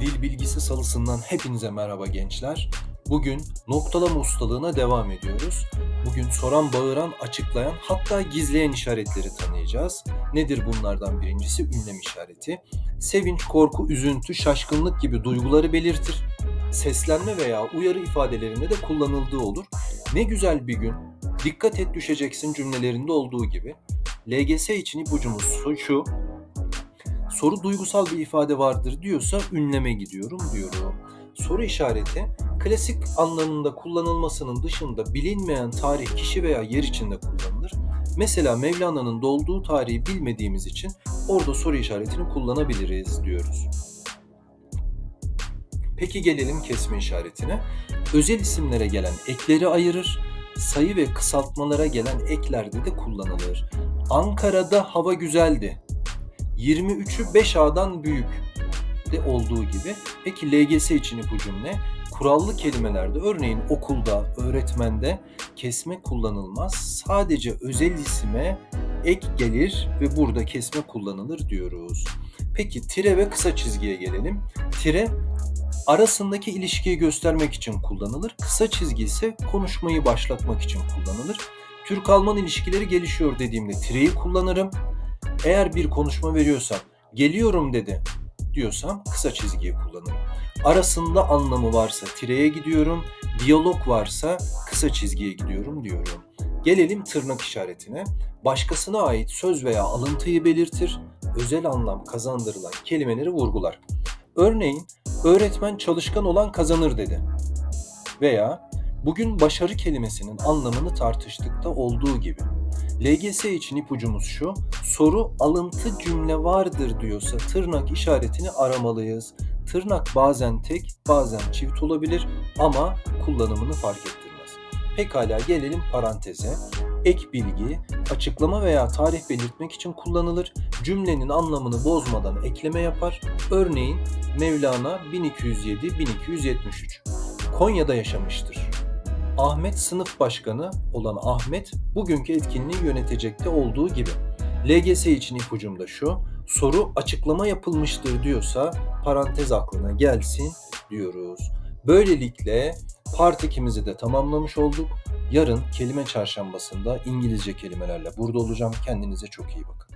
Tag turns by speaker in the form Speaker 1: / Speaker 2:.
Speaker 1: Dil bilgisi salısından hepinize merhaba gençler. Bugün noktalama ustalığına devam ediyoruz. Bugün soran, bağıran, açıklayan hatta gizleyen işaretleri tanıyacağız. Nedir bunlardan birincisi? Ünlem işareti. Sevinç, korku, üzüntü, şaşkınlık gibi duyguları belirtir. Seslenme veya uyarı ifadelerinde de kullanıldığı olur. Ne güzel bir gün, dikkat et düşeceksin cümlelerinde olduğu gibi. LGS için ipucumuz şu, soru duygusal bir ifade vardır diyorsa ünleme gidiyorum diyorum. Soru işareti klasik anlamında kullanılmasının dışında bilinmeyen tarih, kişi veya yer içinde kullanılır. Mesela Mevlana'nın doğduğu tarihi bilmediğimiz için orada soru işaretini kullanabiliriz diyoruz. Peki gelelim kesme işaretine. Özel isimlere gelen ekleri ayırır, sayı ve kısaltmalara gelen eklerde de kullanılır. Ankara'da hava güzeldi. 23'ü 5A'dan büyük de olduğu gibi. Peki LGS için ipucum ne? Kurallı kelimelerde örneğin okulda, öğretmende kesme kullanılmaz. Sadece özel isime ek gelir ve burada kesme kullanılır diyoruz. Peki tire ve kısa çizgiye gelelim. Tire arasındaki ilişkiyi göstermek için kullanılır. Kısa çizgi ise konuşmayı başlatmak için kullanılır. Türk-Alman ilişkileri gelişiyor dediğimde tireyi kullanırım. Eğer bir konuşma veriyorsam, geliyorum dedi diyorsam kısa çizgiyi kullanırım. Arasında anlamı varsa tireye gidiyorum, diyalog varsa kısa çizgiye gidiyorum diyorum. Gelelim tırnak işaretine. Başkasına ait söz veya alıntıyı belirtir, özel anlam kazandırılan kelimeleri vurgular. Örneğin öğretmen çalışkan olan kazanır dedi. Veya bugün başarı kelimesinin anlamını tartıştıkta olduğu gibi. LGS için ipucumuz şu, soru alıntı cümle vardır diyorsa tırnak işaretini aramalıyız. Tırnak bazen tek, bazen çift olabilir ama kullanımını fark ettirmez. Pekala gelelim paranteze. Ek bilgi, açıklama veya tarih belirtmek için kullanılır. Cümlenin anlamını bozmadan ekleme yapar. Örneğin Mevlana 1207-1273. Konya'da yaşamıştır. Ahmet sınıf başkanı olan Ahmet bugünkü etkinliği yönetecekte olduğu gibi. LGS için ipucum da şu. Soru açıklama yapılmıştır diyorsa parantez aklına gelsin diyoruz. Böylelikle part 2'mizi de tamamlamış olduk. Yarın kelime çarşambasında İngilizce kelimelerle burada olacağım. Kendinize çok iyi bakın.